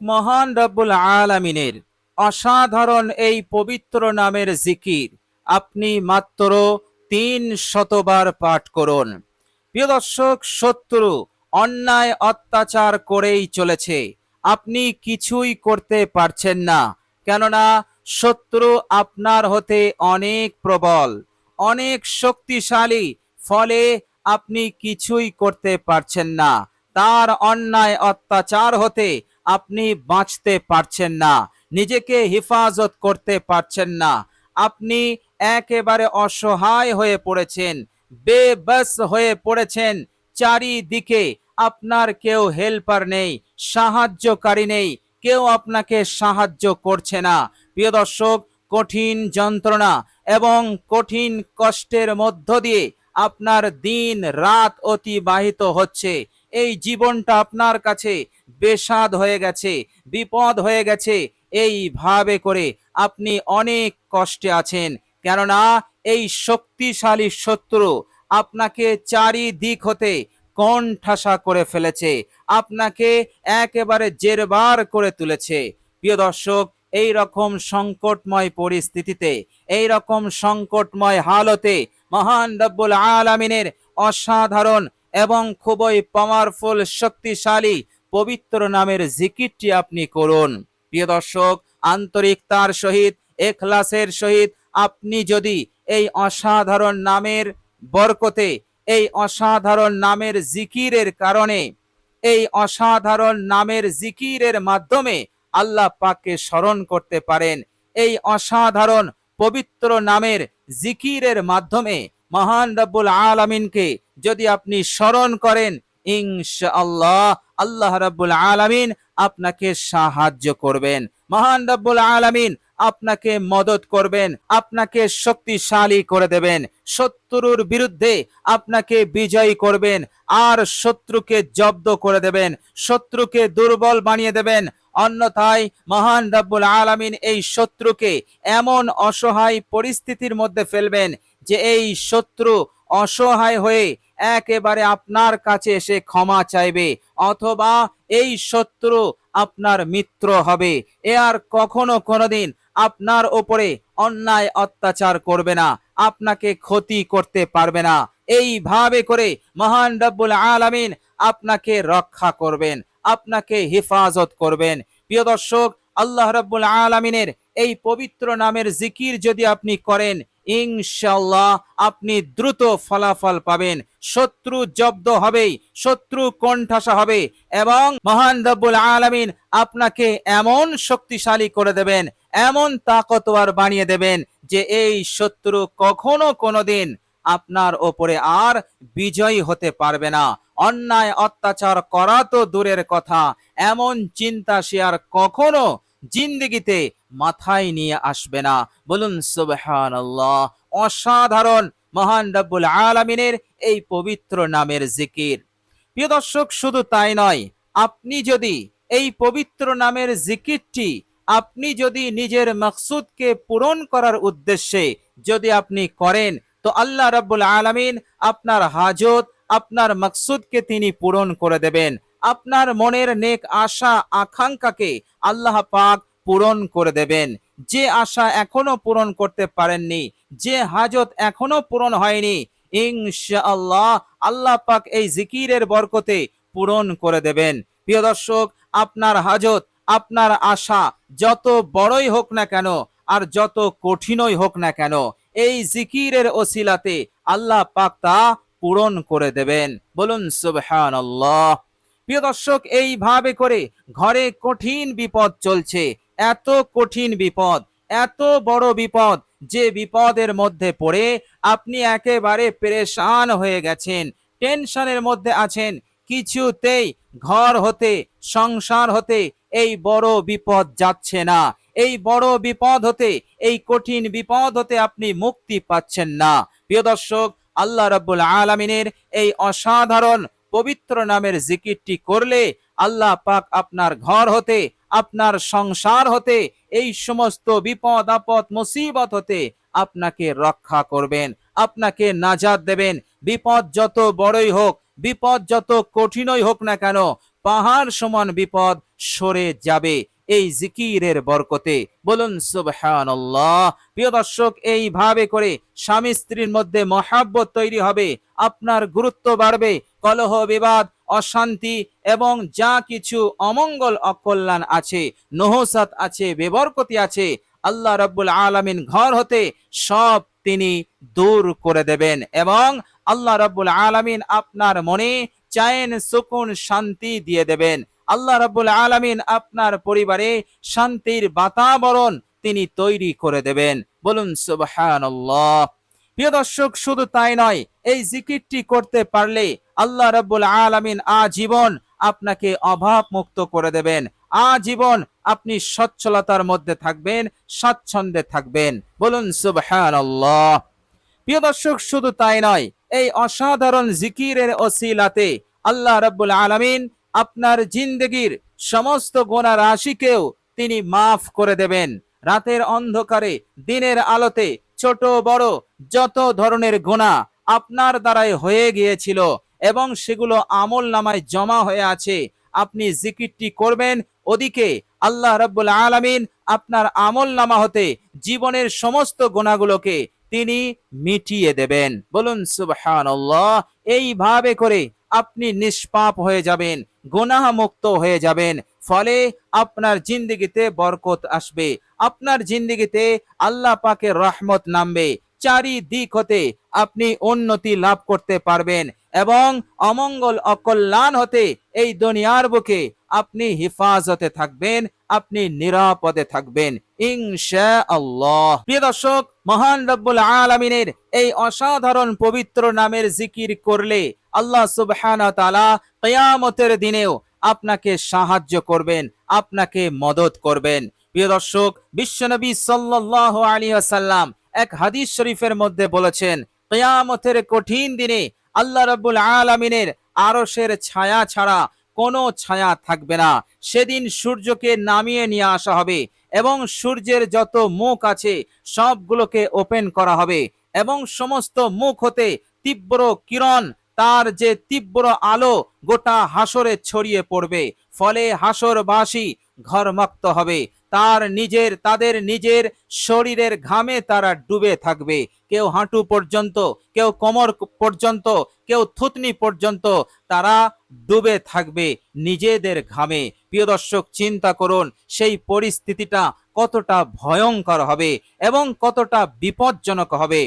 মহান রব্বুল আলামিনের অসাধারণ এই পবিত্র নামের জিকির আপনি মাত্র তিন শতবার পাঠ করুন। প্রিয় দর্শক শত্রু অন্যায় অত্যাচার করেই চলেছে। আপনি কিছুই করতে পারছেন না। কেননা শত্রু আপনার হতে অনেক প্রবল, অনেক শক্তিশালী, ফলে আপনি কিছুই করতে পারছেন না। তার অন্যায় অত্যাচার হতে আপনি বাঁচতে পারছেন না। নিজেকে হেফাজত করতে পারছেন না। আপনি একেবারে অসহায় হয়ে পড়েছেন, বেবস হয়ে পড়েছেন। চারিদিকে আপনার কেউ হেল্পার নেই, সাহায্যকারী নেই, কেউ আপনাকে সাহায্য করছে না। প্রিয় দর্শক, কঠিন যন্ত্রণা এবং কঠিন কষ্টের মধ্য দিয়ে আপনার দিন রাত অতিবাহিত হচ্ছে। এই জীবনটা আপনার কাছে বেসাদ হয়ে গেছে, বিপদ হয়ে গেছে। এইভাবে করে আপনি অনেক কষ্টে আছেন। কেননা এই শক্তিশালী শত্রু আপনাকে চারিদিক হতে কণ্ঠাসা করে ফেলেছে। আপনাকে একেবারে জেরবার করে তুলেছে। প্রিয় দর্শক এই রকম সংকটময় পরিস্থিতিতে এই রকম সংকটময় হালতে মহান রব্বুল আলামিনের অসাধারণ এবং খুবই পাওয়ারফুল শক্তিশালী, পবিত্র নামের জিকিরটি আপনি করুন। প্রিয় দর্শক আন্তরিকতার সহিত, এখলাসের সহিত আপনি যদি এই অসাধারণ নামের বরকতে, এই অসাধারণ নামের জিকিরের কারণে, এই অসাধারণ নামের জিকিরের মাধ্যমে আল্লাহ পাককে স্মরণ করতে পারেন, এই অসাধারণ, পবিত্র নামের জিকিরের মাধ্যমে মহান রব্বুল আলামিনকে যদি আপনি স্মরণ করেন, ইনশাআল্লাহ আল্লাহ রাব্বুল আলামিন আপনাকে সাহায্য করবেন। মহান রব্বুল আলামিন আপনাকে মদত করবেন, আপনাকে শক্তিশালী করে দেবেন। শত্রুর বিরুদ্ধে আপনাকে বিজয়ী করবেন, আর শত্রুকে জব্দ করে দেবেন, শত্রুকে দুর্বল বানিয়ে দেবেন অন্যথায় মহান রব্বুল আলামিন এই শত্রুকে এমন অসহায় পরিস্থিতির মধ্যে ফেলবেন যে এই শত্রু অসহায় হয়ে একেবারে আপনার কাছে এসে ক্ষমা চাইবে, অথবা এই শত্রু আপনার মিত্র হবে। এ আর কখনো কোনোদিন আপনার ওপরে অন্যায় অত্যাচার করবে না, আপনাকে ক্ষতি করতে পারবে না। এইভাবে করে মহান রব্বুল আলামিন আপনাকে রক্ষা করবেন। আপনাকে হেফাজত করবেন। প্রিয় দর্শক, আল্লাহ রব্বুল আলামিনের এই পবিত্র নামের জিকির যদি আপনি করেন ইনশাল্লাহ আপনি দ্রুত ফলাফল পাবেন। শত্রু জব্দ হবেই, শত্রু কণ্ঠাসা হবে এবং মহান রব্বুল আলামিন আপনাকে এমন শক্তিশালী করে দেবেন, এমন তাকতওয়ার বানিয়ে দেবেন যে এই শত্রু কখনো কোনোদিন আপনার ওপরে আর বিজয়ী হতে পারবে না। অন্যায় অত্যাচার করা তো দূরের কথা। এমন চিন্তা সে আর কখনো জিন্দিগিতে মাথায় নিয়ে আসবে না। বলুন সুবহান অসাধারণ, মহান রব্বুল আলামিনের এই পবিত্র নামের জিকির। প্রিয় দর্শক, শুধু তাই নয়, আপনি যদি এই পবিত্র নামের জিকিরটি আপনি যদি নিজের মকসুদকে পূরণ করার উদ্দেশ্যে যদি আপনি করেন, তো আল্লাহ রাব্বুল আলামিন আপনার হাজত আপনার মকসুদকে তিনি পূরণ করে দেবেন। আপনার মনের নেক আশা, আকাঙ্ক্ষাকে আল্লাহ পাক পূরণ করে দেবেন। যে আশা এখনও পূরণ করতে পারেননি, যে হাজত এখনও পূরণ হয়নি, ইনশাআল্লাহ আল্লাহ পাক এই জিকিরের বরকতে পূরণ করে দেবেন। প্রিয় দর্শক, আপনার হাজত, আপনার আশা যত বড়ই হোক না কেন আর যত কঠিনই হোক না কেন, এই জিকিরের ওসিলাতে আল্লাহ পাক তা পূরণ করে দেবেন। বলুন, সুবহানাল্লাহ। প্রিয় দর্শক, এইভাবে করে ঘরে কঠিন বিপদ চলছে। এত কঠিন বিপদ, এত বড় বিপদ, যে বিপদের মধ্যে পড়ে আপনি একেবারে পেরেশান হয়ে গেছেন, টেনশনের মধ্যে আছেন। কিছুতেই ঘর হতে, সংসার হতে এই বড় বিপদ যাচ্ছে না। এই বড় বিপদ হতে, এই কঠিন বিপদ হতে আপনি মুক্তি পাচ্ছেন না। প্রিয় দর্শক আল্লাহ রাব্বুল আলামিনের এই অসাধারণ পবিত্র নামের জিকিরটি করলে আল্লাহ পাক আপনার ঘর হতে, আপনার সংসার হতে, এই সমস্ত বিপদ, আপদ, মুসিবত হতে আপনাকে রক্ষা করবেন, আপনাকে নাজাদ দেবেন। বিপদ যত বড়ই হোক, বিপদ যত কঠিনই হোক না কেন, পাহাড় সমান বিপদ সরে যাবে। এই জিকিরের বরকতে বলুন, সুবহানাল্লাহ। প্রিয় দর্শক, এইভাবে করে স্বামী স্ত্রীর মধ্যে মহাব্বত তৈরি হবে, আপনার গুরুত্ব বাড়বে, কলহ, বিবাদ, অশান্তি এবং যা কিছু অমঙ্গল, অকল্যাণ আছে নহসাত আছে, বেবরকতি আছে, আল্লাহ রব্বুল আলামিন ঘর হতে সব তিনি দূর করে দেবেন এবং আল্লাহ রাব্বুল আলামিন আপনার মনে চায়েন সুকুন শান্তি দিয়ে দেবেন। আল্লাহ রাব্বুল আলামিন আপনার পরিবারে শান্তির বাতাবরণ তিনি তৈরি করে দেবেন। বলুন, সুবহানাল্লাহ। প্রিয় দর্শক, শুধু তাই নয়, এই জিকিরটি করতে পারলে আল্লাহ রাব্বুল আলামিন আজীবন আপনাকে অভাব মুক্ত করে দেবেন। আজীবন আপনি সচ্ছলতার মধ্যে থাকবেন, স্বাচ্ছন্দ্যে থাকবেন। বলুন, সুবহানাল্লাহ। প্রিয় দর্শক, শুধু তাই নয়, এই অসাধারণ জিকিরের ওসিলাতে আল্লাহ রাব্বুল আলামিন আপনার জিন্দগির সমস্ত গোনা রাশিকেও তিনি মাফ করে দেবেন। রাতের অন্ধকারে, দিনের আলোতে ছোট বড় যত ধরনের গোনা আপনার দ্বারাই হয়ে গিয়েছিল এবং সেগুলো আমল নামায় জমা হয়ে আছে, আপনি জিকিরটি করবেন। ওদিকে আল্লাহ রাব্বুল আলামিন আপনার আমল নামা হতে জীবনের সমস্ত গুণাগুলোকে তিনি মিটিয়ে দেবেন। বলুন, সুবহানাল্লাহ, এইভাবে করে আপনি নিষ্পাপ হয়ে যাবেন গুনাহ মুক্ত হয়ে যাবেন। ফলে আপনার জিন্দিগিতে বরকত আসবে। আপনার জিন্দিগিতে আল্লাহ পাকের রহমত নামবে। চারিদিক হতে আপনি উন্নতি লাভ করতে পারবেন এবং অমঙ্গল অকল্যাণ হতে এই দুনিয়ার বুকে আপনি হিফাজতে থাকবেন, আপনি নিরাপদে থাকবেন ইনশা আল্লাহ প্রিয় দর্শক, মহান রব্বুল আলমিনের এই অসাধারণ পবিত্র নামের জিকির করলে আল্লাহ সুবহান তালা কেয়ামতের দিনেও আপনাকে সাহায্য করবেন, আপনাকে মদত করবেন। প্রিয় দর্শক, বিশ্বনবী সাল্লাহ আলী আসাল্লাম এক হাদিস শরীফের মধ্যে বলেছেন, কেয়ামতের কঠিন দিনে আল্লাহ রাব্বুল আলামিনের আরসের ছায়া ছাড়া কোনো ছায়া থাকবে না। সেদিন সূর্যকে নামিয়ে নিয়ে আসা হবে এবং সূর্যের যত মুখ আছে সবগুলোকে ওপেন করা হবে এবং সমস্ত মুখ হতে তীব্র কিরণ, তার যে তীব্র আলো গোটা হাসরে ছড়িয়ে পড়বে। ফলে হাসরবাসী ঘরমক্ত হবে। তার নিজের, তাদের নিজের শরীরের ঘামে তারা ডুবে থাকবে। কেউ হাঁটু পর্যন্ত, কেউ কোমর পর্যন্ত, কেউ থুতনি পর্যন্ত তারা ডুবে থাকবে নিজেদের ঘামে। প্রিয় দর্শক, চিন্তা করুন, সেই পরিস্থিতিটা কতটা ভয়ঙ্কর হবে এবং কতটা বিপজ্জনক হবে।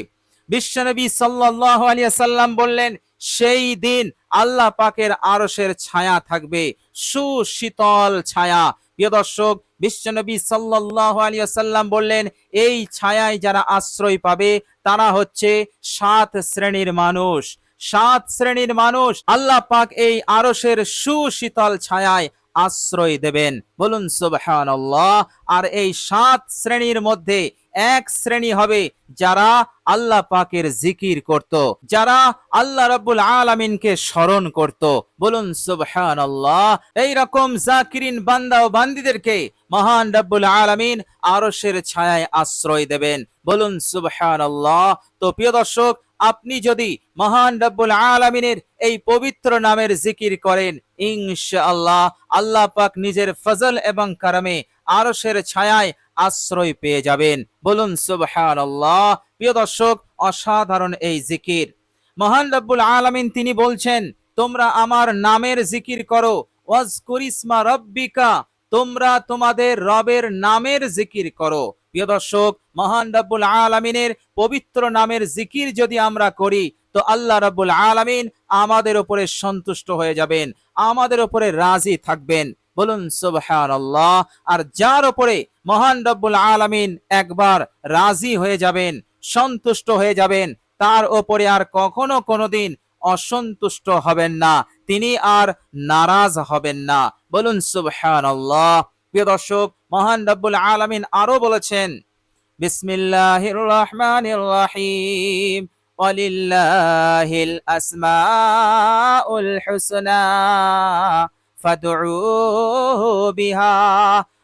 বিশ্বনবী সাল্লাহ আলিয়া সাল্লাম বললেন, সেই দিন আল্লাহ পাকের আরশের ছায়া থাকবে, সুশীতল ছায়া। প্রিয় দর্শক, বিশ্বনবী সাল্লাহ আলিয়া সাল্লাম বললেন, এই ছায়ায় যারা আশ্রয় পাবে, তারা হচ্ছে সাত শ্রেণির মানুষ। সাত শ্রেণির মানুষ আল্লাহ পাক এই আরসের সুশীতল ছায়ায় আশ্রয় দেবেন। বলুন সুবহান আর এই সাত শ্রেণির মধ্যে এক শ্রেণি হবে যারা আল্লাহ পাকের জিকির করত, যারা আল্লাহ রাব্বুল আলামিনকে স্মরণ করত। বলুন সুবহান এই রকম জাকিরিন বান্দা ও বান্দিদেরকে মহান রাব্বুল আলামিন আরশের ছায়ায় আশ্রয় দেবেন। বলুন সুবহান আল্লাহ তো প্রিয় দর্শক, আপনি যদি মহান রব্বুল আলমিনের এই পবিত্র নামের জিকির করেন, ইনশাআল্লাহ আল্লাহ পাক নিজের ফজল এবং কারামে আরশের ছায়ায় আশ্রয় পেয়ে যাবেন। বলুন সুবহান আল্লাহ প্রিয় দর্শক, অসাধারণ এই জিকির। মহান রব্বুল আলমিন তিনি বলছেন, তোমরা আমার নামের জিকির করো। ওয়াজ করিসমা রব্বিকা। তোমরা তোমাদের রবের নামের জিকির করো। প্রিয় দর্শক, মহান রব্বুল আলমিনের পবিত্র নামের জিকির যদি আমরা করি, তো আল্লাহ রব্বুল আলমিন আমাদের উপরে সন্তুষ্ট হয়ে যাবেন, আমাদের উপরে রাজি থাকবেন। বলুন সুবহান আল্লাহ আর যার উপরে মহান রব্বুল আলমিন একবার রাজি হয়ে যাবেন, সন্তুষ্ট হয়ে যাবেন, তার ওপরে আর কখনো কোনোদিন অসন্তুষ্ট হবেন না। তিনি আর নারাজ হবেন না। বলুন সুবহান আল্লাহ প্রিয় দর্শক, মহান রব্বুল আলমিন আরও বলেছেন, বিসমিল্লাহির রহমানির রহিম, ওয়ালিল্লাহিল আসমাউল হুসনা। বিহা।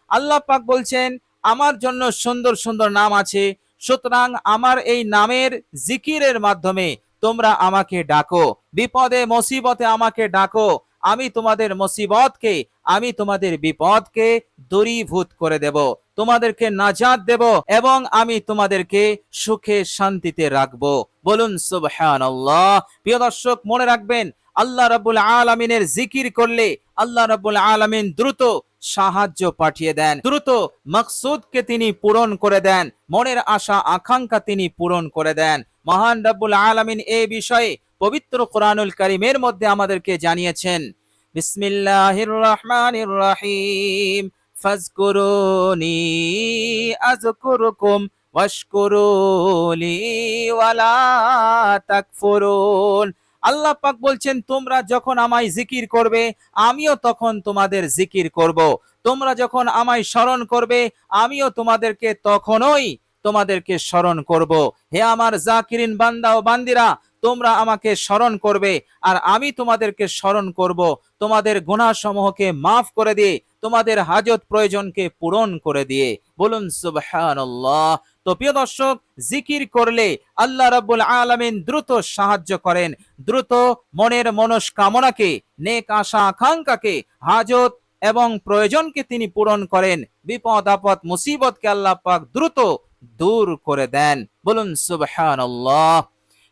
আল্লাহ পাক বলছেন, আমার জন্য সুন্দর সুন্দর নাম আছে। সুতরাং আমার এই নামের জিকিরের মাধ্যমে তোমরা আমাকে ডাকো। বিপদে, মুসিবতে আমাকে ডাকো। আমি তোমাদের মুসিবতকে, আমি তোমাদের বিপদকে দূরীভূত করে দেব। তোমাদেরকে নাজাত দেব এবং আমি তোমাদেরকে সুখে শান্তিতে রাখব। বলুন, সুবহানাল্লাহ। প্রিয় দর্শক, মনে রাখবেন আল্লাহ রাব্বুল আলামিনের জিকির করলে আল্লাহ রাব্বুল আলামিন দ্রুত সাহায্য পাঠিয়ে দেন। দ্রুত মকসুদকে তিনি পূরণ করে দেন। মনের আশা, আকাঙ্ক্ষা তিনি পূরণ করে দেন। মহান রাব্বুল আলামিন এ বিষয়ে পবিত্র কোরআনুল করিমের মধ্যে আমাদেরকে জানিয়েছেন, বিসমিল্লাহির রহমানির রহিম, ফাজকুরুনি আযকুরুকুম, ওয়াশকুরুলি ওয়ালা তাকফুরুন। আল্লাহ পাক বলছেন, তোমরা যখন আমায় জিকির করবে, আমিও তখন তোমাদের জিকির করব। তোমরা যখন আমায় স্মরণ করবে, আমিও তোমাদেরকে তখনই তোমাদেরকে স্মরণ করব। হে আমার জাকিরিন বান্দা ও বান্দিরা, তোমরা আমাকে স্মরণ করবে আর আমি তোমাদেরকে স্মরণ করব। তোমাদের গুনাহসমূহকে মাফ করে দিয়ে, তোমাদের হাজত প্রয়োজনকে পূরণ করে দিয়ে। বলুন, সুবহানাল্লাহ। তো প্রিয় দর্শক, জিকির করলে আল্লাহ রাব্বুল আলামিন দ্রুত সাহায্য করেন, দ্রুত মনের মনস্কামনাকে, নেক আশা আকাঙ্ক্ষাকে, হাজত এবং প্রয়োজনকে তিনি পূরণ করেন। বিপদ, আপদ, মুসিবতকে আল্লাহ পাক দ্রুত দূর করে দেন। বলুন, সুবহানাল্লাহ।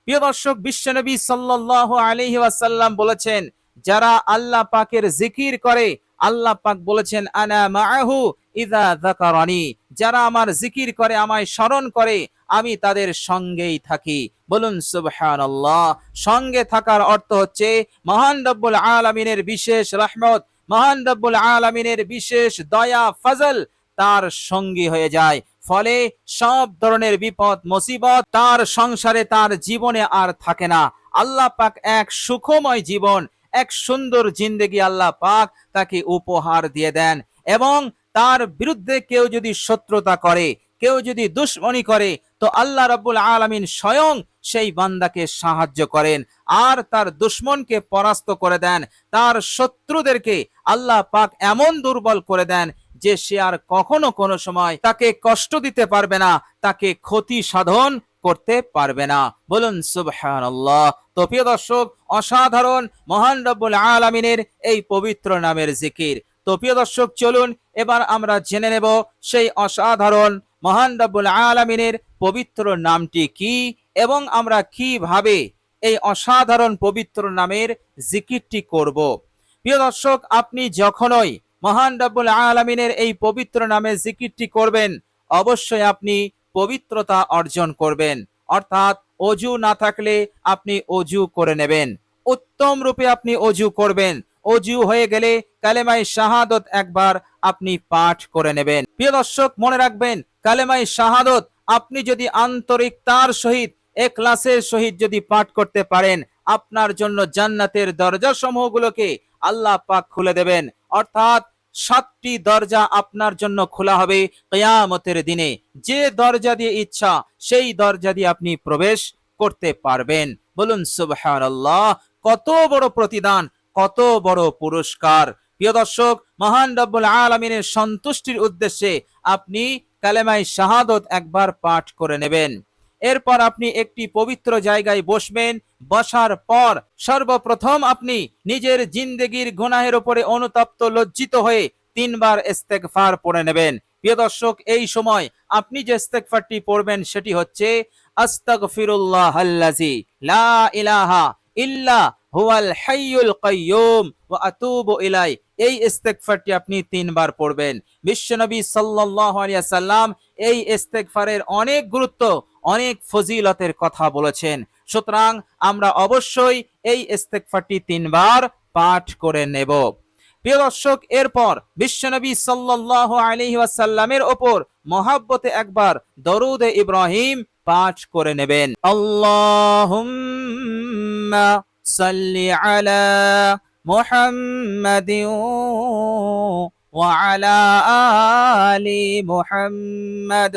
প্রিয় দর্শক, বিশ্বনবী সাল্লাল্লাহু আলাইহি ওয়াসাল্লাম বলেছেন, যারা আল্লাহ পাকের জিকির করে আল্লাহ পাক বলেছেন, আনা মাআহু ইদা যাকারানি যারা আমার জিকির করে, আমায় স্মরণ করে, আমি তাদের সঙ্গেই থাকি। বলুন, সুবহানাল্লাহ। সঙ্গে থাকার অর্থ হচ্ছে, মহান রব্বুল আলামিনের বিশেষ রহমত, মহান রব্বুল আলামিনের বিশেষ দয়া, ফজল তার সঙ্গী হয়ে যায়। ফলে সব ধরনের বিপদ, মুসিবত তার সংসারে, তার জীবনে আর থাকে না। আল্লাহ পাক এক সুখময় জীবন এক সুন্দর জিন্দেগি আল্লাহ পাক তাকে উপহার দিয়ে দেন এবং তার বিরুদ্ধে কেউ যদি শত্রুতা করে, কেউ যদি দুশ্মনী করে, তো আল্লাহ রাব্বুল আলামিন স্বয়ং সেই বান্দাকে সাহায্য করেন আর তার দুশ্মনকে পরাস্ত করে দেন, তার শত্রুদেরকে আল্লাহ পাক এমন দুর্বল করে দেন যে সে আর কখনো কোনো সময় তাকে কষ্ট দিতে পারবে না, তাকে ক্ষতি সাধন করতে পারবে না। বলুন, সুবহানাল্লাহ। তো প্রিয় দর্শক, অসাধারণ, মহান রব্বুল আলামিনের এই পবিত্র নামের জিকির। তো প্রিয় দর্শক, চলুন, এবার আমরা জেনে নেব সেই অসাধারণ, মহান রব্বুল আলামিনের পবিত্র নামটি কি এবং আমরা কীভাবে এই অসাধারণ পবিত্র নামের জিকিরটি করব। প্রিয় দর্শক, আপনি যখনই মহান রব্বুল আলামিনের এই পবিত্র নামে জিকিরটি করবেন, অবশ্যই আপনি পবিত্রতা অর্জন করবেন। অর্থাৎ অজু না থাকলে আপনি অজু করে নেবেন। উত্তম রূপে আপনি অজু করবেন। অজু হয়ে গেলে কালেমাই শাহাদত একবার আপনি পাঠ করে নেবেন। প্রিয় দর্শক, মনে রাখবেন কালেমাই শাহাদত আপনি যদি আন্তরিকতার সহিত এখলাসের সহিত যদি পাঠ করতে পারেন, আপনার জন্য জান্নাতের দরজা সমূহগুলোকে আল্লাহ পাক খুলে দেবেন। অর্থাৎ সাতটি দরজা আপনার জন্য খোলা হবে কেয়ামতের দিনে। যে দরজা দিয়ে ইচ্ছা, সেই দরজা দিয়ে আপনি প্রবেশ করতে পারবেন। বলুন, সুবহানাল্লাহ, কত বড় প্রতিদান, কত বড় পুরস্কার। প্রিয় দর্শক, মহান রব্বুল আলমিনের সন্তুষ্টির উদ্দেশ্যে আপনি কালেমাই শাহাদত একবার পাঠ করে নেবেন। এরপর আপনি একটি পবিত্র জায়গায় বসবেন, বসার পর সর্বপ্রথম আপনি নিজের জিন্দেগির গুনাহের উপরে অনুতপ্ত, লজ্জিত হয়ে তিনবার ইস্তেগফার পড়ে নেবেন। প্রিয় দর্শক, এই সময় আপনি যে ইস্তেগফারটি পড়বেন সেটি হচ্ছে, আস্তাগফিরুল্লাহ আল্লাজি লা ইলাহা ইল্লা হুয়াল হাইয়ুল কাইয়ুম ওয়া আতুবু ইলাই এই ইস্তেগফারটি আপনি তিনবার পড়বেন। বিশ্বনবী সাল্লাল্লাহু আলাইহি সাল্লাম এই ইস্তেগফারের অনেক গুরুত্ব অনেক ফজিলতের কথা বলেছেন। সুতরাং আমরা অবশ্যই এই ইস্তেগফারটি তিনবার পাঠ করে নেব। প্রিয় দর্শক, এরপর বিশ্বনবী সাল্লাল্লাহু আলাইহি ওয়াসাল্লামের ওপর মহাব্বতে একবার দরুদ ইব্রাহিম পাঠ করে নেবেন। আল্লাহুম্মা সাল্লি আলা মুহাম্মাদিন ওয়া আলা আলি মুহাম্মাদ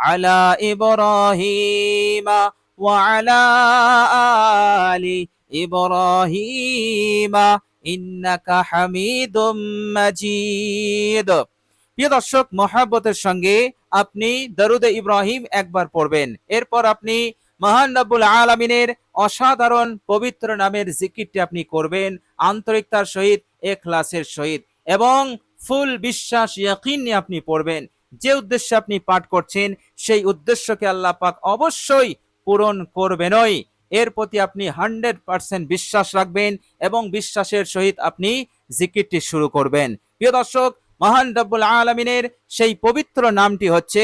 على إبراهيم وعلى آل إبراهيم إنك حميد مجيد প্রিয় দর্শক মহাব্বতের সঙ্গে আপনি দরুদে ইব্রাহিম একবার পড়বেন এরপর আপনি মহান রব্বুল আলমিনের অসাধারণ পবিত্র নামের জিকিরটি আপনি করবেন আন্তরিকতার সহিত এখলাসের সহিত এবং ফুল বিশ্বাস ইয়াকিন নিয়ে আপনি পড়বেন যে উদ্দেশ্যে আপনি পাঠ করছেন, সেই উদ্দেশ্যকে আল্লাহ পাক অবশ্যই পূরণ করবেনই এর প্রতি আপনি হান্ড্রেড পার্সেন্ট বিশ্বাস রাখবেন এবং বিশ্বাসের সহিত আপনি জিকিরটি শুরু করবেন। প্রিয় দর্শক, মহান রব্বুল আলমিনের সেই পবিত্র নামটি হচ্ছে,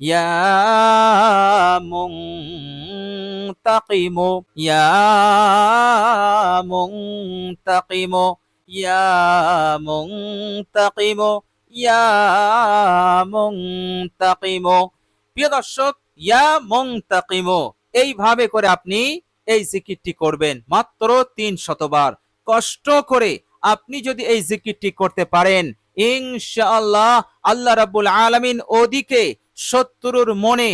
ইয়া ইয়া মুনতাকিমু। ইয়া মুনতাকিমু। প্রিয় দর্শক, ইয়া এইভাবে করে আপনি এই জিকিরটি করবেন মাত্র তিন শতবার। কষ্ট করে আপনি যদি এই জিকিরটি করতে পারেন আল্লাহ রাব্বুল আলামিন ওদিকে শত্রুর মনে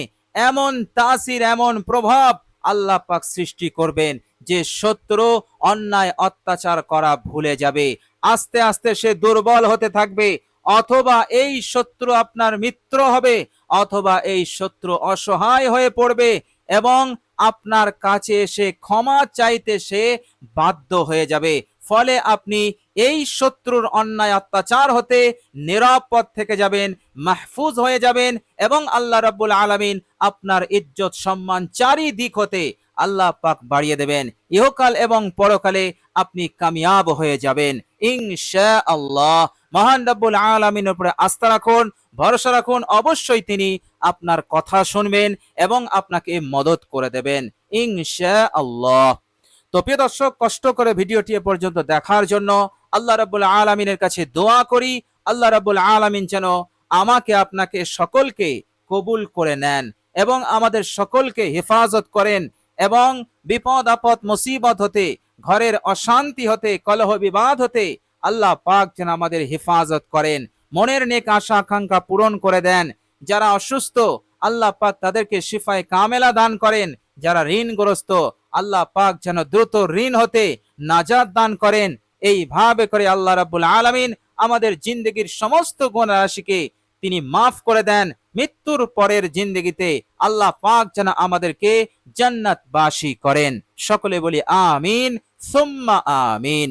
এমন তাসির, এমন প্রভাব আল্লাহ পাক সৃষ্টি করবেন যে শত্রু অন্যায় অত্যাচার করা ভুলে যাবে। আস্তে আস্তে সে দুর্বল হতে থাকবে অথবা এই শত্রু আপনার মিত্র হবে, অথবা এই শত্রু অসহায় হয়ে পড়বে এবং আপনার কাছে এসে ক্ষমা চাইতে সে বাধ্য হয়ে যাবে। ফলে আপনি এই শত্রুর অন্যায় অত্যাচার হতে নিরাপদ থেকে যাবেন, মাহফুজ হয়ে যাবেন এবং আল্লাহ রাব্বুল আলামিন আপনার ইজ্জত সম্মান চারিদিক হতে আল্লাহ পাক বাড়িয়ে দেবেন। ইহকাল এবং পরকালে আপনি কামিয়াব হয়ে যাবেন। ইনশা আল্লাহ মহান রাব্বুল আলামিনের উপরে আস্থা রাখুন, ভরসা রাখুন, অবশ্যই তিনি আপনার কথা শুনবেন এবং আপনাকে মদত করে দেবেন ইনশা আল্লাহ তো প্রিয় দর্শক, কষ্ট করে ভিডিওটি এ পর্যন্ত দেখার জন্য আল্লাহ রাব্বুল আলামিনের কাছে দোয়া করি, আল্লাহ রাব্বুল আলামিন যেন আমাকে আপনাকে সকলকে কবুল করে নেন এবং আমাদের সকলকে হেফাজত করেন এবং বিপদ আপদ, মুসিবত হতে, ঘরের অশান্তি হতে, কলহ বিবাদ হতে আল্লাহ পাক যেন আমাদের হেফাজত করেন। মনের নেক আশা, আকাঙ্ক্ষা পূরণ করে দেন। যারা অসুস্থ, আল্লাহ পাক তাদেরকে শিফায় কামেলা দান করেন। যারা ঋণগ্রস্ত, আল্লাহ পাক যেন দ্রুত ঋণ হতে নাজাদ দান করেন। এইভাবে করে আল্লাহ রাব্বুল আলামিন আমাদের জিন্দগির সমস্ত গুণ রাশিকে তিনি মাফ করে দেন। মৃত্যুর পরের জিন্দগিতে আল্লাহ পাক যেন আমাদেরকে জান্নাতবাসী করেন। সকলে বলি আমিন, সুম্মা আমিন।